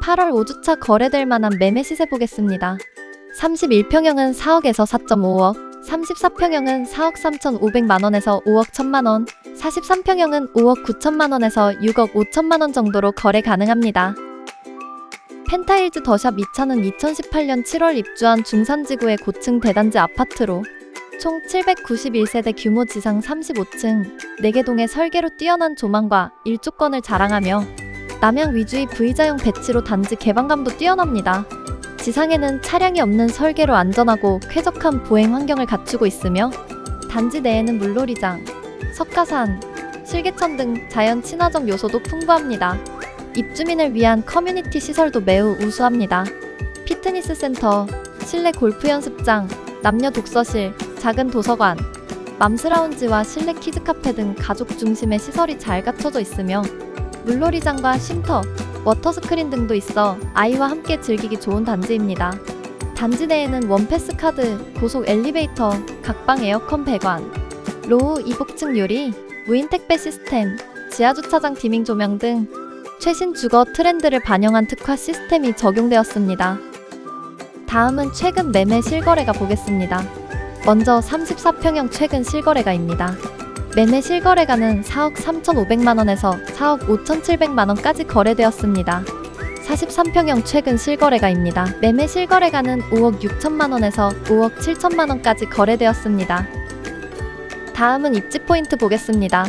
8월 5주차 거래될 만한 매매 시세 보겠습니다. 31평형은 4억에서 4.5억, 34평형은 4억 3,500만원에서 5억 1천만원, 43평형은 5억 9천만원에서 6억 5천만원 정도로 거래 가능합니다. 펜타일즈 더샵 2차는 2018년 7월 입주한 중산지구의 고층 대단지 아파트로 총 791세대 규모 지상 35층, 4개 동의 설계로 뛰어난 조망과 일조권을 자랑하며 남향 위주의 V자형 배치로 단지 개방감도 뛰어납니다. 지상에는 차량이 없는 설계로 안전하고 쾌적한 보행 환경을 갖추고 있으며 단지 내에는 물놀이장, 석가산, 실개천 등 자연 친화적 요소도 풍부합니다. 입주민을 위한 커뮤니티 시설도 매우 우수합니다. 피트니스 센터, 실내 골프 연습장, 남녀 독서실, 작은 도서관, 맘스라운지와 실내 키즈 카페 등 가족 중심의 시설이 잘 갖춰져 있으며 물놀이장과 쉼터, 워터스크린 등도 있어 아이와 함께 즐기기 좋은 단지입니다. 단지 내에는 원패스 카드, 고속 엘리베이터, 각방 에어컨 배관, 로우 이복층 요리, 무인 택배 시스템, 지하 주차장 디밍 조명 등 최신 주거 트렌드를 반영한 특화 시스템이 적용되었습니다. 다음은 최근 매매 실거래가 보겠습니다. 먼저 34평형 최근 실거래가입니다. 매매 실거래가는 4억 3,500만 원에서 4억 5,700만 원까지 거래되었습니다. 43평형 최근 실거래가입니다. 매매 실거래가는 5억 6천만 원에서 5억 7천만 원까지 거래되었습니다. 다음은 입지 포인트 보겠습니다.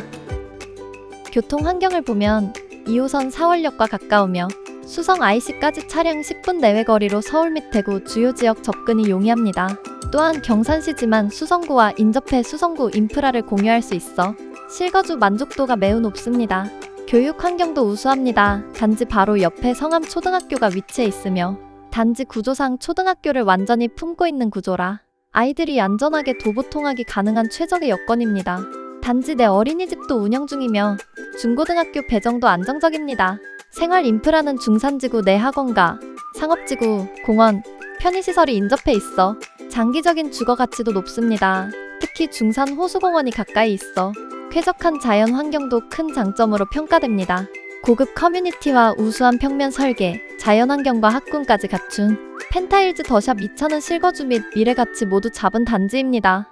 교통 환경을 보면 2호선 사월역과 가까우며 수성 IC까지 차량 10분 내외 거리로 서울 및 대구 주요 지역 접근이 용이합니다. 또한 경산시지만 수성구와 인접해 수성구 인프라를 공유할 수 있어 실거주 만족도가 매우 높습니다. 교육 환경도 우수합니다. 단지 바로 옆에 성암 초등학교가 위치해 있으며 단지 구조상 초등학교를 완전히 품고 있는 구조라 아이들이 안전하게 도보 통학이 가능한 최적의 여건입니다. 단지 내 어린이집도 운영 중이며 중고등학교 배정도 안정적입니다. 생활 인프라는 중산지구 내 학원과 상업지구, 공원, 편의시설이 인접해 있어 장기적인 주거 가치도 높습니다. 특히 중산 호수공원이 가까이 있어 쾌적한 자연 환경도 큰 장점으로 평가됩니다. 고급 커뮤니티와 우수한 평면 설계, 자연 환경과 학군까지 갖춘 펜타일즈 더샵 2차는 실거주 및 미래 가치 모두 잡은 단지입니다.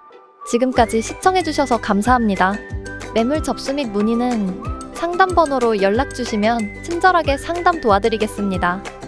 지금까지 시청해주셔서 감사합니다. 매물 접수 및 문의는 상담 번호로 연락 주시면 친절하게 상담 도와드리겠습니다.